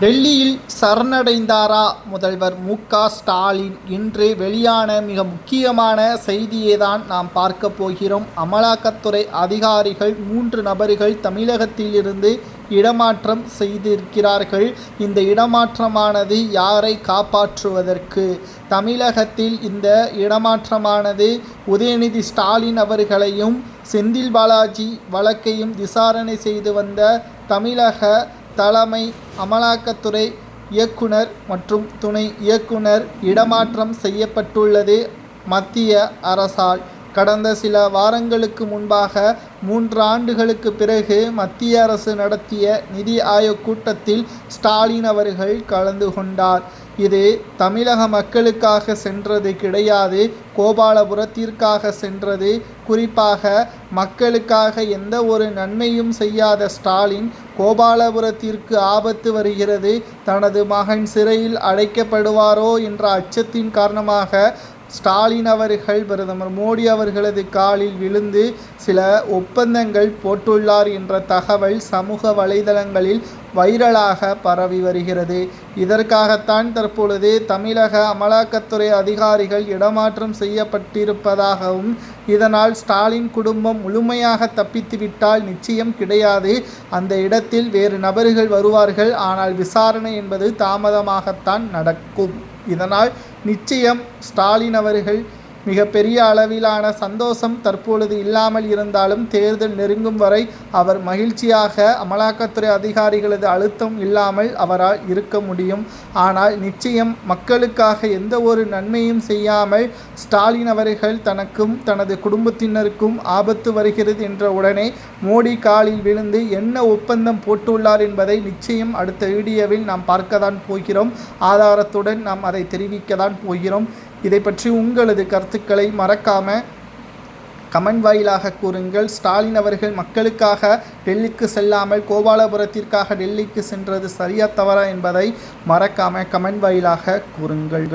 டெல்லியில் சரணடைந்தாரா முதல்வர் மு. க. ஸ்டாலின்? இன்று வெளியான மிக முக்கியமான செய்தியை தான் நாம் பார்க்க போகிறோம். அமலாக்கத்துறை அதிகாரிகள் மூன்று நபர்கள் தமிழகத்திலிருந்து இடமாற்றம் செய்திருக்கிறார்கள். இந்த இடமாற்றமானது யாரை காப்பாற்றுவதற்கு? தமிழகத்தில் இந்த இடமாற்றமானது உதயநிதி ஸ்டாலின் அவர்களையும் செந்தில் பாலாஜி வழக்கையும் விசாரணை செய்து வந்த தமிழக தலைமை அமலாக்கத்துறை இயக்குனர் மற்றும் துணை இயக்குனர் இடமாற்றம் செய்யப்பட்டுள்ளது மத்திய அரசால். கடந்த சில வாரங்களுக்கு முன்பாக மூன்று ஆண்டுகளுக்கு பிறகு மத்திய அரசு நடத்திய நிதி ஆயோக் கூட்டத்தில் ஸ்டாலின் அவர்கள் கலந்து கொண்டார். இது தமிழக மக்களுக்காக சென்றது கிடையாது கோபாலபுரத்திற்காக சென்றது. குறிப்பாக மக்களுக்காக எந்த ஒரு நன்மையும் செய்யாத ஸ்டாலின் கோபாலபுரத்திற்கு ஆபத்து வருகிறது. தனது மகன் சிறையில் அடைக்கப்படுவாரோ என்ற அச்சத்தின் காரணமாக ஸ்டாலின் அவர்கள் பிரதமர் மோடி அவர்களது காலில் விழுந்து சில ஒப்பந்தங்கள் போட்டுள்ளார் என்ற தகவல் சமூக வலைதளங்களில் வைரலாக பரவி வருகிறது. இதற்காகத்தான் தற்பொழுது தமிழக அமலாக்கத்துறை அதிகாரிகள் இடமாற்றம் செய்யப்பட்டிருப்பதாகவும் இதனால் ஸ்டாலின் குடும்பம் முழுமையாக தப்பித்துவிட்டால் நிச்சயம் கிடையாது. அந்த இடத்தில் வேறு நபர்கள் வருவார்கள். ஆனால் விசாரணை என்பது தாமதமாகத்தான் நடக்கும். இதனால் நிச்சயம் ஸ்டாலின் அவர்கள் மிகப்பெரிய அளவிலான சந்தோஷம் தற்பொழுது இல்லாமல் இருந்தாலும் தேர்தல் நெருங்கும் வரை அவர் மகிழ்ச்சியாக அமலாக்கத்துறை அதிகாரிகளது அழுத்தம் இல்லாமல் அவரால் இருக்க முடியும். ஆனால் நிச்சயம் மக்களுக்காக எந்த ஒரு நன்மையும் செய்யாமல் ஸ்டாலின் அவர்கள் தனக்கும் தனது குடும்பத்தினருக்கும் ஆபத்து வருகிறது என்ற உடனே மோடி காலில் விழுந்து என்ன ஒப்பந்தம் போட்டுள்ளார் என்பதை நிச்சயம் அடுத்த வீடியோவில் நாம் பார்க்க தான் போகிறோம். ஆதாரத்துடன் நாம் அதை தெரிவிக்க தான் போகிறோம். இதை பற்றி உங்களது கருத்துக்களை மறக்காம கமெண்ட் வாயிலாக கூறுங்கள். ஸ்டாலின் அவர்கள் மக்களுக்காக டெல்லிக்கு செல்லாமல் கோபாலபுரத்திற்காக டெல்லிக்கு சென்றது சரியா தவறா என்பதை மறக்காம கமெண்ட் வாயிலாக கூறுங்கள்.